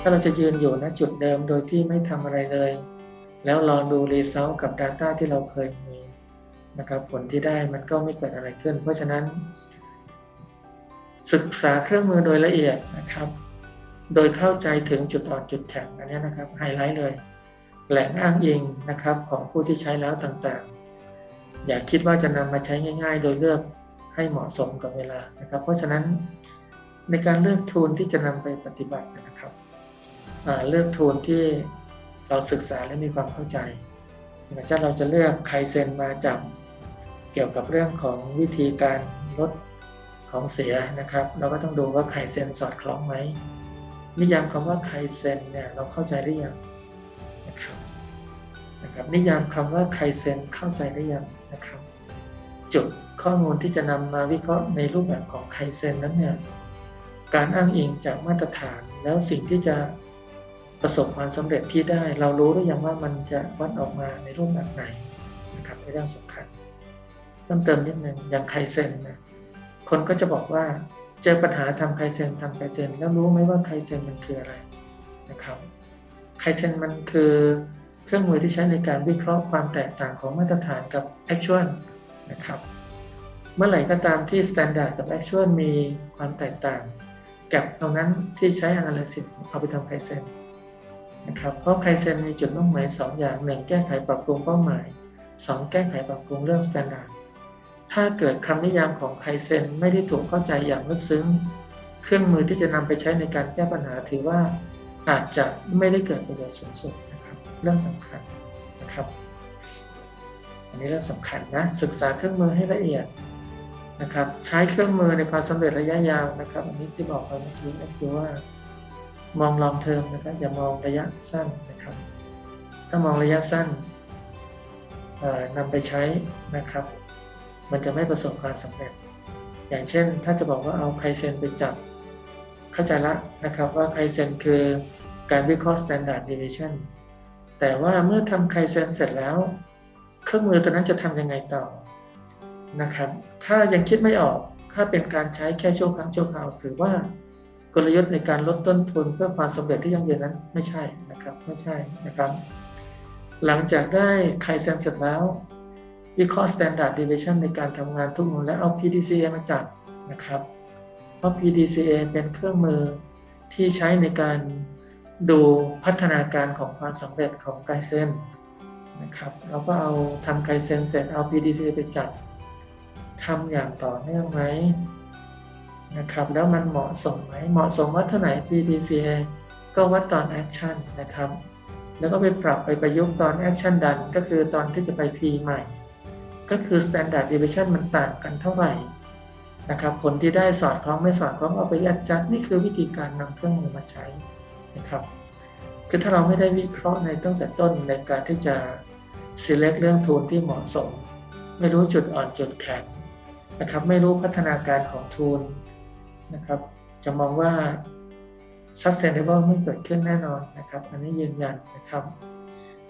ถ้าเราจะยืนอยู่ณจุดเดิมโดยที่ไม่ทำอะไรเลย แล้วรองดูรีเซลกับ Data ที่เราเคยมีนะครับผลที่ได้มันก็ไม่เกิดอะไรขึ้น เพราะฉะนั้น ศึกษาเครื่องมือโดยละเอียดนะครับ โดยเข้าใจถึงจุดอ่อนจุดแข็งอันนี้นะครับไฮไลท์เลย แหล่งอ้างอิงนะครับของผู้ที่ใช้แล้วต่างๆ อย่าคิดว่าจะนำมาใช้ง่าย ๆ โดยเลือก ให้เหมาะสมกับเวลานะครับ เพราะฉะนั้นในการเลือกทูลที่จะนำไปปฏิบัตินะครับเลือกทูลที่เราศึกษาและมีความเข้าใจอย่างเช่นเราจะเลือกไคเซนมาจากเกี่ยวกับเรื่องของวิธีการลดของเสียนะครับ เราก็ต้องดูว่าไคเซนสอดคล้องไหมนิยามคำว่าไคเซนเนี่ยเราเข้าใจหรือยังนะครับนะครับนิยามคำว่าไคเซนเข้าใจหรือยังนะครับ จุดข้อมูลที่จะนำมาวิเคราะห์ในรูปแบบของไคเซนนั้นเนี่ยการอ้างอิงจากมาตรฐานแล้วสิ่งที่จะประสบความสำเร็จที่ได้ เรารู้หรือยังว่ามันจะวัดออกมาในรูปแบบไหนนะครับในเรื่องสำคัญเพิ่มเติมนิดนึงอย่างไคเซนนะคนก็จะบอกว่าเจอปัญหาทำไคเซนทำไคเซนแล้วรู้ไหมว่าไคเซนมันคืออะไรนะครับไคเซนมันคือเครื่องมือที่ใช้ในการวิเคราะห์ความแตกต่างของมาตรฐานกับ actual นะครับ เมื่อไหร่ก็ตามที่ standard กับ actual มีความแตกต่างแกับตรงนั้นที่ใช้ analysis เอาไปทำไคเซนนะครับเพราะไคเซนมีจุดมุ่งหมาย 2 อย่าง1แก้ไขปรับปรุงเป้าหมาย 2 แก้ไขปรับปรุงเรื่อง standard ถ้าเกิดคำนิยามของไคเซนไม่ได้ถูกเข้าใจอย่างลึกซึ้ง เครื่องมือที่จะนำไปใช้ในการแก้ปัญหาถือว่าอาจจะไม่ได้เกิดประโยชน์สูงสุดนะครับเรื่องสำคัญนะครับ อันนี้เรื่องสำคัญนะศึกษาเครื่องมือให้ละเอียดนะครับ ใช้เครื่องมือในความสำเร็จระยะยาวนะครับ อันนี้ที่บอกไปเมื่อกี้ก็คือว่ามองลองเทอมนะครับ อย่ามองระยะสั้นนะครับ ถ้ามองระยะสั้นนำไปใช้นะครับ มันจะไม่ประสบความสำเร็จ อย่างเช่น ถ้าจะบอกว่าเอาไคเซนไปจับ เข้าใจละนะครับว่าไคเซนคือการวิเคราะห์ standard deviation แต่ว่าเมื่อทำไคเซนเสร็จแล้ว เครื่องมือตัวนั้นจะทำยังไงต่อนะครับ ถ้ายังคิดไม่ออก ถ้าเป็นการใช้แค่ชั่วครั้งชั่วคราวถือว่ากลยุทธ์ในการลดต้นทุนเพื่อความสำเร็จที่ยั่งยืนนั้นไม่ใช่นะครับไม่ใช่นะครับ หลังจากได้ไคเซนเสร็จแล้ววิเคราะห์ standard deviation ในการทำงานทุกมุมและเอา PDCA มาจับนะครับ เพราะ PDCA เป็นเครื่องมือที่ใช้ในการดูพัฒนาการของความสำเร็จของไกเซน นะครับเราก็เอาทำไกเซนเสร็จเอา PDC ไปจับทำอย่างต่อเนื่องไหมนะครับแล้วมันเหมาะสมไหมเหมาะสมวัดเท่าไหร่ PDC ก็วัดตอน action นนะครับแล้วก็ไปปรับไปประยุกต์ตอน action ดันก็คือตอนที่จะไป P ใหม่ ก็คือ standard deviation มันต่างกันเท่าไหร่นะครับผลที่ได้สอดคล้องไม่สอดคล้องเอาไปยัดจัดนี่คือวิธีการนำเครื่องมือมาใช้นะครับคือถ้าเราไม่ได้วิเคราะห์ในตั้งแต่ต้นในการที่จะ select เรื่องทูลที่เหมาะสม ไม่รู้จุดอ่อนจุดแข็งนะครับไม่รู้พัฒนาการของทูลนะครับ จะมองว่า sustainable ไม่เกิดขึ้นแน่นอนนะครับ อันนี้ยืนยันนะครับ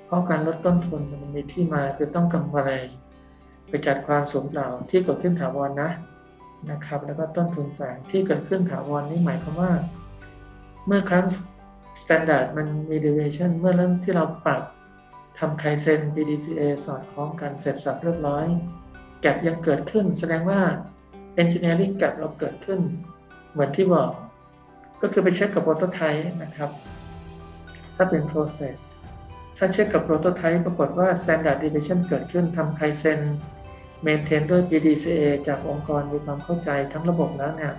เพราะการลดต้นทุนมันมีที่มาคือต้องกำไรไปจัดความสูญเปล่าที่เกิดขึ้นถาวรนนะนะครับ แล้วก็ต้นทุนแฝงที่เกิดขึ้นถาวรนี่หมายความว่า เมื่อครั้ง standard มันมี deviation เมื่อเริ่มที่เราปรับ ทำไคเซน BDCA สอดคล้องกันเสร็จสับเรียบร้อย แกลบยังเกิดขึ้น แสดงว่า engineering gap เราเกิดขึ้น เหมือนที่บอก ก็คือไปเช็คกับ prototype นะครับ ถ้าเป็น process ถ้าเช็คกับ prototype ปรากฏว่า standard deviation เกิดขึ้นทำไคเซน maintain ด้วย PDCA จากองค์กรมีความเข้าใจทั้งระบบแล้วเนี่ย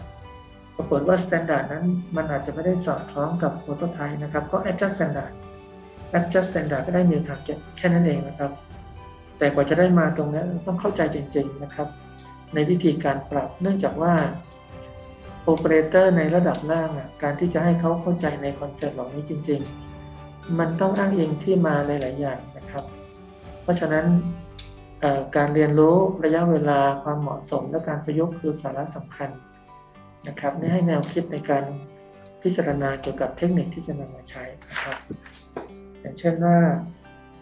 ปรากฏว่า standard นั้นมันอาจจะไม่ได้สอดคล้องกับ prototype นะครับ ก็ adjust standard adjust standard ก็ได้ new target แค่นั้นเองนะครับ แต่กว่าจะได้มาตรงนี้ต้องเข้าใจจริง ๆนะครับ ในวิธีการปรับเนื่องจากว่าโอเปอเรเตอร์ในระดับล่างการที่จะให้เขาเข้าใจในคอนเซ็ปต์เหล่านี้จริง ๆ มันต้องอ้างอิงที่มาหลายๆอย่างนะครับ เพราะฉะนั้นการเรียนรู้ระยะเวลาความเหมาะสมและการประยุกต์คือสาระสำคัญนะครับนี่ให้แนวคิดในการพิจารณาเกี่ยวกับเทคนิคที่จะนำมาใช้นะครับ อย่างเช่นว่า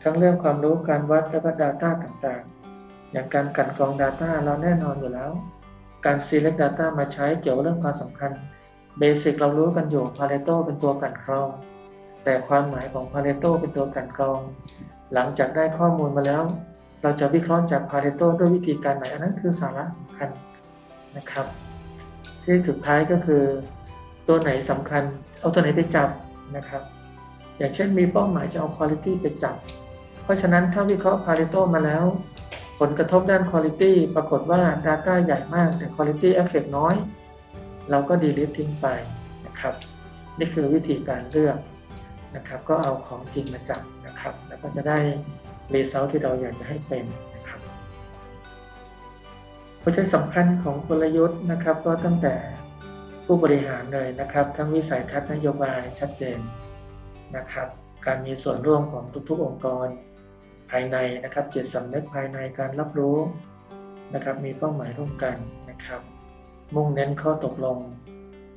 ทั้งเรื่องความรู้การวัดและก็ Data ต่างๆ อย่างการกันกรอง Data เราแน่นอนอยู่แล้ว การ select data มาใช้เกี่ยวเรื่องความสำคัญเบสิกเรารู้กันอยู่ Pareto เป็นตัวกันกรอง แต่ความหมายของ Pareto เป็นตัวกันกรอง หลังจากได้ข้อมูลมาแล้ว เราจะวิเคราะห์จาก Pareto ด้วยวิธีการไหนอันนั้นคือสาระสำคัญนะครับ ที่สุดท้ายก็คือ ตัวไหนสำคัญ เอาตัวไหนไปจับนะครับ อย่างเช่นมีเป้าหมายจะเอา quality ไปจับ เพราะฉะนั้นถ้าวิเคราะห์ Pareto มาแล้ว ผลกระทบด้าน quality ปรากฏว่า data ใหญ่มากแต่ quality effect น้อย เราก็ delete ทิ้งไปนะครับ นี่คือวิธีการเลือกนะครับ ก็เอาของจริงมาจับนะครับ แล้วก็จะได้ result ที่เราอยากจะให้เป็นนะครับหัวใจสำคัญของกลยุทธ์นะครับ ก็ตั้งแต่ผู้บริหารเลยนะครับ ทั้งวิสัยทัศน์นโยบายชัดเจน นะครับ การมีส่วนร่วมของทุกๆองค์กรภายในนะครับจิตสำนึกภายในการรับรู้นะครับ มีเป้าหมายร่วมกันนะครับ มุ่งเน้นข้อตกลง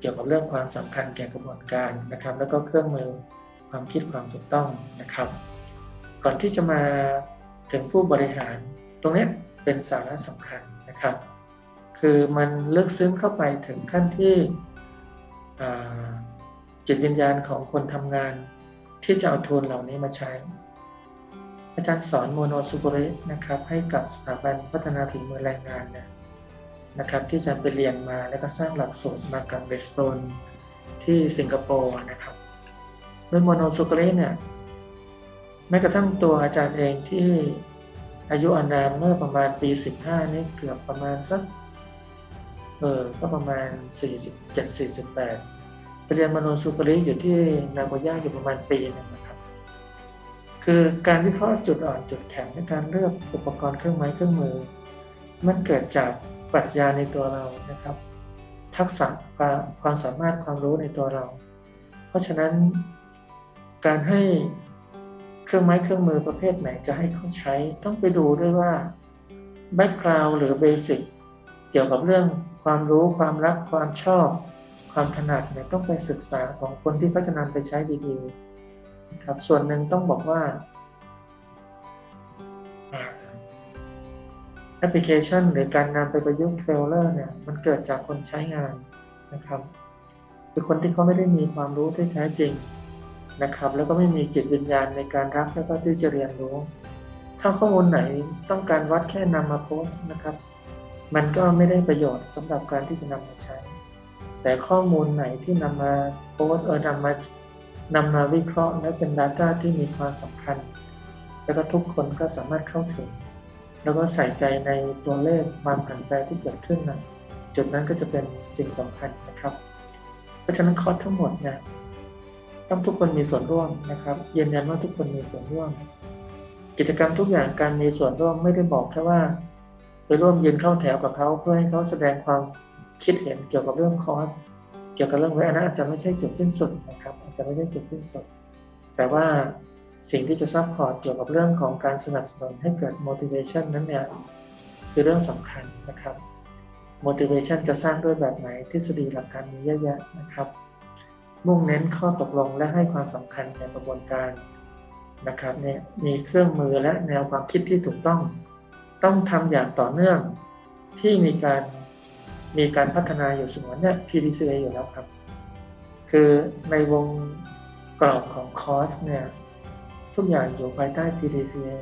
เกี่ยวกับเรื่องความสำคัญแก่กระบวนการนะครับ แล้วก็เครื่องมือความคิดความถูกต้องนะครับ ก่อนที่จะมาถึงผู้บริหาร ตรงนี้เป็นสาระสำคัญนะครับ คือมันลึกซึ้งเข้าไปถึงขั้นที่จิตวิญญาณของคนทำงาน ที่จะเอาทุนเหล่านี้มาใช้ อาจารย์สอนโมโนสุบุรินะครับให้กับสถาบันพัฒนาฝีมือแรงงานนี่ยนะครับที่อาจารย์ไปเรียนมาแล้วก็สร้างหลักสูตรมากับเบสโตนที่สิงคโปร์นะครับโดยโมโนสุบุริเนี่ยแม้กระทั่งตัวอาจารย์เองที่อายุอานามเมื่อประมาณปี 15 นี่เกือบประมาณสักเออก็ประมาณ 47-48 ไปเรียนมโนสุปริอยู่ที่นาโกย่าอยู่ประมาณปีนึงนะครับ คือการวิเคราะห์จุดอ่อนจุดแข็งในการเลือกอุปกรณ์เครื่องไม้เครื่องมือ มันเกิดจากปรัชญาในตัวเรานะครับ ทักษะความความสามารถความรู้ในตัวเรา เพราะฉะนั้นการให้เครื่องไม้เครื่องมือประเภทไหนจะให้เขาใช้ต้องไปดูด้วยว่าแบ็กกราวหรือเบสิกเกี่ยวกับเรื่องความรู้ความรักความชอบ ความถนัดเนี่ยต้องไปศึกษาของคนที่เขาจะนำไปใช้ดีๆนะครับส่วนหนึ่งต้องบอกว่าแอปพลิเคชัน หรือการนำไปประยุกต์เฟลเลอร์เนี่ยมันเกิดจากคนใช้งานนะครับคือคนที่เขาไม่ได้มีความรู้ที่แท้จริงนะครับ แล้วก็ไม่มีจิตวิญญาณในการรับแล้วก็ที่จะเรียนรู้ ถ้าข้อมูลไหนต้องการวัดแค่นำมาโพสต์นะครับ มันก็ไม่ได้ประโยชน์สำหรับการที่จะนำมาใช้ แต่ข้อมูลไหนที่นำมาโพสเออนำมานำมาวิเคราะห์ และเป็น Data ที่มีความสำคัญ แล้วก็ทุกคนก็สามารถเข้าถึง แล้วก็ใส่ใจในตัวเลขความผันแปรที่เกิดขึ้นนะจุดนั้นก็จะเป็นสิ่งสำคัญนะครับ เพราะฉะนั้นคอร์สทั้งหมดเนี่ยต้องทุกคนมีส่วนร่วมนะครับยืนยันว่าทุกคนมีส่วนร่วม กิจกรรมทุกอย่างการมีส่วนร่วมไม่ได้บอกแค่ว่า ไปร่วมยืนเข้าแถวกับเขาเพื่อให้เขาแสดงความ คิดเห็นเกี่ยวกับเรื่องคอสเกี่ยวกับเรื่องเวลาอาจจะไม่ใช่จุดสิ้นสุดนะครับอาจจะไม่ใช่จุดสิ้นสุด แต่ว่าสิ่งที่จะซัพพอร์ตเกี่ยวกับเรื่องของการสนับสนุนให้เกิด motivation นั้นเนี่ยคือเรื่องสำคัญนะครับ motivation จะสร้างด้วยแบบไหนทฤษฎีหลักการมีเยอะแยะนะครับ มุ่งเน้นข้อตกลงและให้ความสำคัญในกระบวนการนะครับเนี่ยมีเครื่องมือและแนวความคิดที่ถูกต้อง ต้องทำอย่างต่อเนื่องที่มีการ มีการพัฒนาอยู่เสมอเนี่ย PDCA อยู่แล้วครับ คือในวงกรอบของคอร์สเนี่ย ทุกอย่างอยู่ภายใต้ PDCA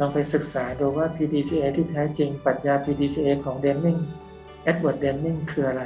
ลองไปศึกษาดูว่า PDCA ที่แท้จริงปรัชญา PDCA ของเดนนิงเอ็ดเวิร์ดเดนนิงคืออะไร